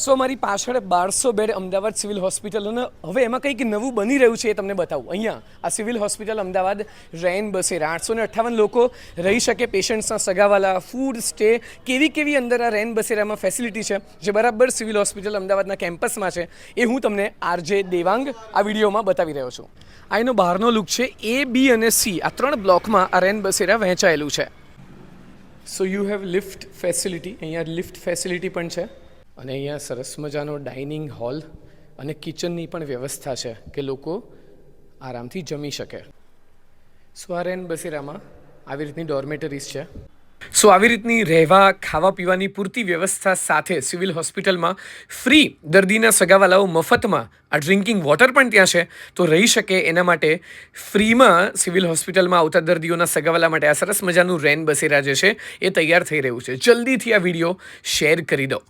સો મારી પાછળ બારસો બેડ અમદાવાદ સિવિલ હોસ્પિટલ અને હવે એમાં કંઈક નવું બની રહ્યું છે એ તમને બતાવું. અહીંયા આ સિવિલ હોસ્પિટલ અમદાવાદ રેન બસેરા આઠસો ને અઠ્ઠાવન લોકો રહી શકે પેશન્ટ્સના સગાવાલા ફૂડ સ્ટે કેવી કેવી અંદર આ રેન બસેરામાં ફેસિલિટી છે, જે બરાબર સિવિલ હોસ્પિટલ અમદાવાદના કેમ્પસમાં છે, એ હું તમને આરજે દેવાંગ આ વિડીયોમાં બતાવી રહ્યો છું. આ એનો બહારનો લુક છે, એ, બી અને સી, આ ત્રણ બ્લોકમાં આ રેન બસેરા વહેંચાયેલું છે. So you have lift facility અહીંયા લિફ્ટ ફેસિલિટી પણ છે. અને અહીંયા સરસ મજાનો ડાઇનિંગ હોલ અને કિચનની પણ વ્યવસ્થા છે કે લોકો આરામથી જમી શકે. સ્વારેન બસેરામાં આવી રીતની ડોર્મેટરીઝ છે. સો આવી રીતની રહેવા, ખાવા પીવાની પૂરતી વ્યવસ્થા સાથે સિવિલ હોસ્પિટલમાં ફ્રી દર્દીના સગાવાલાઓ મફતમાં આ ડ્રિંકિંગ વોટર પણ ત્યાં છે. તો રહી શકે એના માટે ફ્રીમાં સિવિલ હોસ્પિટલમાં આવતા દર્દીઓના સગાવાલા માટે આ સરસ મજાનું રેન બસેરા જે છે એ તૈયાર થઈ રહ્યું છે. જલ્દીથી આ વીડિયો શેર કરી દો.